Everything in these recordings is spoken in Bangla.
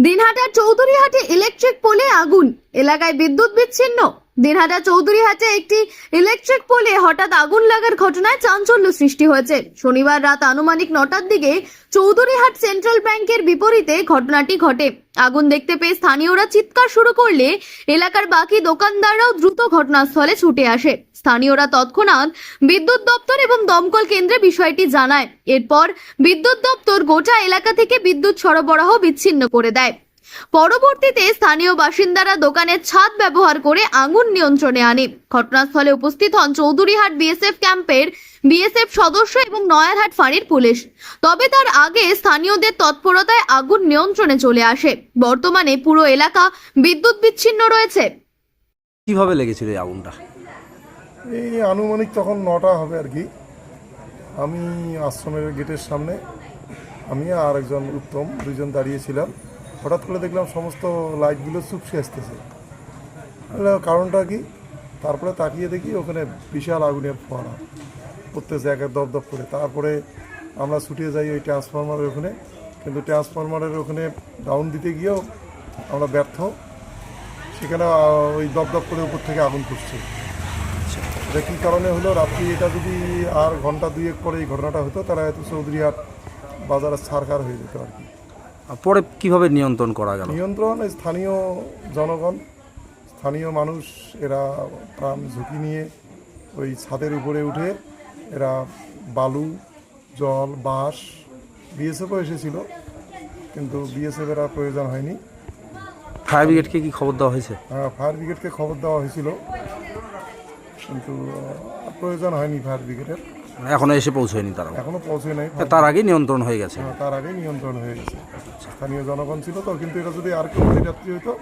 দিনহাটার চৌধুরীহাটে ইলেকট্রিক পোলে আগুন। এলাকায় বিদ্যুৎ বিচ্ছিন্ন। দিনহাটা চৌধুরীহাটে একটি ইলেকট্রিক পোলে হঠাৎ আগুন লাগার ঘটনায় চাঞ্চল্য সৃষ্টি হয়েছে। শনিবার রাত আনুমানিক নটার দিকে চৌধুরীহাট সেন্ট্রাল ব্যাংকের বিপরীতে ঘটনাটি ঘটে। আগুন দেখতে পেয়ে স্থানীয়রা চিৎকার শুরু করলে এলাকার বাকি দোকানদাররাও দ্রুত ঘটনাস্থলে ছুটে আসে। স্থানীয়রা তৎক্ষণাৎ বিদ্যুৎ দপ্তর এবং দমকল কেন্দ্রে বিষয়টি জানায়। এরপর বিদ্যুৎ দপ্তর গোটা এলাকা থেকে বিদ্যুৎ সরবরাহ বিচ্ছিন্ন করে দেয়। পরবর্তীতে স্থানীয় বাসিন্দারা দোকানের ছাদ ব্যবহার করে আগুন নিয়ন্ত্রণে আনে। ঘটনাস্থলে উপস্থিত হন চৌধুরীহাট বিএসএফ ক্যাম্পের বিএসএফ সদস্য এবং নয়ারহাট ফাঁড়ির পুলিশ। তবে তার আগে স্থানীয়দের তৎপরতায় আগুন নিয়ন্ত্রণে চলে আসে। বর্তমানে পুরো এলাকা বিদ্যুৎ বিচ্ছিন্ন রয়েছে। কীভাবে লেগেছিল এই আগুনটা? এই আনুমানিক তখন নটা হবে আর কি। আমি আশ্রমের গেটের সামনে আমি আর একজন উত্তম দুইজন দাঁড়িয়েছিলাম হঠাৎ করে দেখলাম সমস্ত লাইটগুলো চুপসে আসতেছে। কারণটা কি? তারপরে তাকিয়ে দেখি ওখানে বিশাল আগুনের ফোয়ারা করতেছে একের দপ দপ করে। তারপরে আমরা ছুটিয়ে যাই ওই ট্রান্সফরমারের ওখানে। কিন্তু ট্রান্সফরমারের ওখানে ডাউন দিতে গিয়েও আমরা ব্যর্থ। সেখানে ওই দপ দপ করে উপর থেকে আগুন ফুটছে এটা কী কারণে হলো? রাত্রি এটা যদি আর ঘণ্টা দুয়েক পরে এই ঘটনাটা হতো তারা হয়তো চৌধুরীহাট বাজারে ছাড়খার হয়ে যেত আর কি। আর পরে কীভাবে নিয়ন্ত্রণ করা গেল? নিয়ন্ত্রণ স্থানীয় জনগণ স্থানীয় মানুষ এরা প্রাণ ঝুঁকি নিয়ে ওই ছাদের উপরে উঠে এরা বালু জল বাঁশ বিএসএফও এসেছিল কিন্তু বিএসএফ এর আর প্রয়োজন হয়নি। ফায়ার ব্রিগেডকে কি খবর দেওয়া হয়েছে? হ্যাঁ ফায়ার ব্রিগেডকে খবর দেওয়া হয়েছিল কিন্তু প্রয়োজন হয়নি ফায়ার ব্রিগেডের এখনও এসে পৌঁছয়নি তারা এখনও পৌঁছে নাই। তার আগেই নিয়ন্ত্রণ হয়ে গেছে। হ্যাঁ, তার আগে নিয়ন্ত্রণ হয়ে গেছে। স্থানীয় জনগণ ছিল তো কিন্তু এটা যদি আর কেউ যাত্রী হতো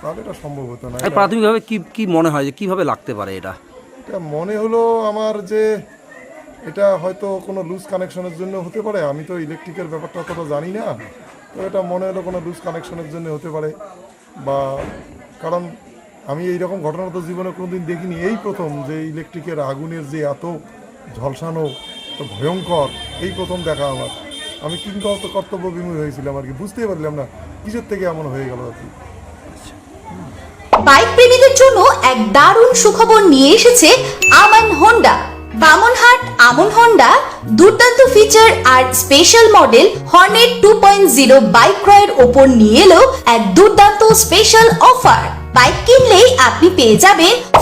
তাহলে এটা সম্ভব হতো না। এই প্রাথমিকভাবে কি কি মনে হয় যে কীভাবে লাগতে পারে এটা? এটা মনে হলো আমার যে এটা হয়তো কোনো লুজ কানেকশনের জন্য হতে পারে। আমি তো ইলেকট্রিকের ব্যাপারটা অতটা জানি না। তো এটা মনে হলো কোনো লুজ কানেকশনের জন্য হতে পারে। বা কারণ আমি এইরকম ঘটনা তো জীবনে কোনোদিন দেখিনি। এই প্রথম যে ইলেকট্রিকের আগুনের যে এত ঝলসানো ভয়ঙ্কর, এই প্রথম দেখা আমার। আমি কিংকর্ত কর্তব্য বিমূঢ় হয়েছিলাম আর কি, বুঝতেই পারলাম না, কিসের থেকে এমন হয়ে গেল আর কি। বাইক প্রেমীদের জন্য এক দারুণ সুখবর নিয়ে এসেছে আমান হোন্ডা বামনহাট আমন হন্ডা দুর্দান্ত ফিচার আর special model Hornet two point zero bike ক্রয়ের ওপর নিয়ে এলো এক দুর্দান্ত স্পেশাল অফার বাইক কিনলেই আপনি পেয়ে যাবেন